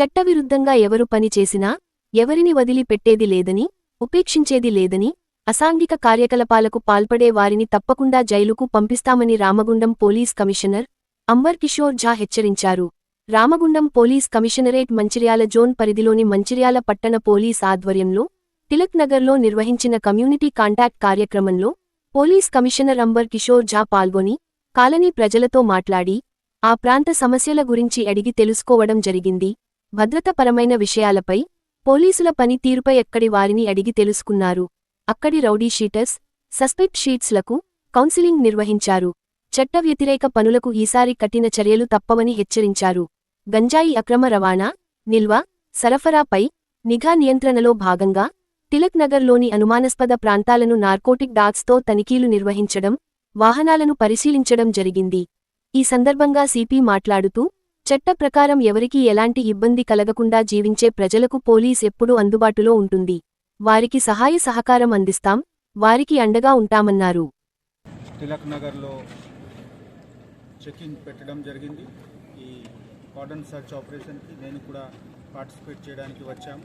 చట్టవిరుద్ధంగా ఎవరు పని చేసినా ఎవరిని వదిలిపెట్టేది లేదని ఉపేక్షించేది లేదని అసాంఘిక కార్యకలాపాలకు పాల్పడే వారిని తప్పకుండా జైలుకు పంపిస్తామని రామగుండం పోలీస్ కమిషనర్ అంబర్ కిషోర్ ఝా హెచ్చరించారు. Ramagundam police commissionerate Mancherial zone పరిధిలోని మంచిర్యాల పట్టణ పోలీస్ ఆధ్వర్యంలో తిలక్ నగర్లో నిర్వహించిన కమ్యూనిటీ కాంటాక్ట్ కార్యక్రమంలో పోలీస్ కమిషనర్ అంబర్ కిషోర్ ఝా పాల్గొని కాలనీ ప్రజలతో మాట్లాడి ఆ ప్రాంత సమస్యల గురించి అడిగి తెలుసుకోవడం జరిగింది. భద్రతపరమైన విషయాలపై పోలీసుల పనితీరుపై ఎక్కడి వారిని అడిగి తెలుసుకున్నారు. అక్కడి రౌడీ షీటర్స్ సస్పెక్ట్ షీట్స్లకు కౌన్సిలింగ్ నిర్వహించారు. చట్ట వ్యతిరేక పనులకు ఈసారి కఠిన చర్యలు తప్పవని హెచ్చరించారు. గంజాయి అక్రమ రవాణా నిల్వ సరఫరాపై నిఘా నియంత్రణలో భాగంగా తిలక్ నగర్లోని అనుమానాస్పద ప్రాంతాలను నార్కోటిక్ డాగ్స్తో తనిఖీలు నిర్వహించడం వాహనాలను పరిశీలించడం జరిగింది. ఈ సందర్భంగా సిపి మాట్లాడుతూ చట్ట ప్రకారం ఎవరికీ ఎలాంటి ఇబ్బంది కలగకుండా జీవించే ప్రజలకు పోలీస్ ఎప్పుడూ అందుబాటులో ఉంటుంది. వారికి సహాయ సహకారం అందిస్తాం. వారికి అండగా ఉంటామన్నారు. తిలక్ నగర్లో చెకింగ్ పెట్టడం జరిగింది. ఈ కార్డన్ సర్చ్ ఆపరేషన్కి నేను కూడా పార్టిసిపేట్ చేయడానికి వచ్చాము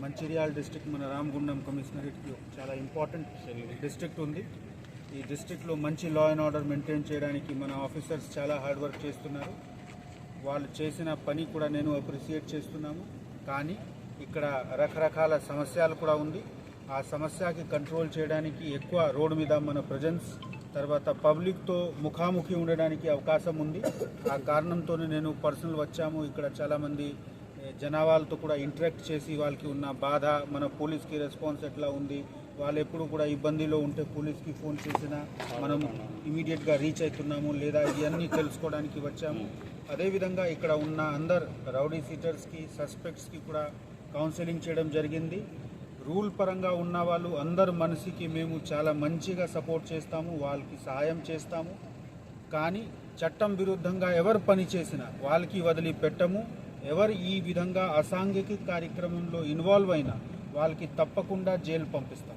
మంచిర్యాల డిస్టిక్ మన రామగుండం కమిషనరేట్కి చాలా ఇంపార్టెంట్ డిస్ట్రిక్ట్ ఉంది. ఈ డిస్ట్రిక్ట్లో మంచి లా అండ్ ఆర్డర్ మెయింటైన్ చేయడానికి మన ఆఫీసర్స్ చాలా హార్డ్ వర్క్ చేస్తున్నారు. వాళ్ళు చేసిన పని కూడా నేను అప్రిసియేట్ చేస్తున్నాము. కానీ ఇక్కడ రకరకాల సమస్యలు కూడా ఉంది. ఆ సమస్యకి కంట్రోల్ చేయడానికి ఎక్కువ రోడ్డు మీద మన ప్రజెన్స్ తర్వాత పబ్లిక్తో ముఖాముఖి ఉండడానికి అవకాశం ఉంది. ఆ కారణంతోనే నేను పర్సనల్ వచ్చాము. ఇక్కడ చాలామంది జనాభాలతో కూడా ఇంటరాక్ట్ చేసి వాళ్ళకి ఉన్న బాధ మన పోలీస్కి రెస్పాన్స్ ఎట్లా ఉంది వాళ్ళు ఎప్పుడు కూడా ఇబ్బందిలో ఉంటే పోలీస్కి ఫోన్ చేసినా మనం ఇమీడియట్గా రీచ్ అవుతున్నాము లేదా ఇవన్నీ తెలుసుకోవడానికి వచ్చాము. అదేవిధంగా ఇక్కడ ఉన్న అందరు రౌడీ సీటర్స్కి సస్పెక్ట్స్కి కూడా కౌన్సిలింగ్ చేయడం జరిగింది. రూల్ పరంగా ఉన్న వాళ్ళు అందరు మనిషికి మేము చాలా మంచిగా సపోర్ట్ చేస్తాము వాళ్ళకి సహాయం చేస్తాము. కానీ చట్టం విరుద్ధంగా ఎవరు పని చేసినా వాళ్ళకి వదిలిపెట్టము. ఎవరు ఈ విధంగా అసాంఘిక కార్యక్రమంలో ఇన్వాల్వ్ అయినా వాళ్ళకి తప్పకుండా జైలు పంపిస్తాం.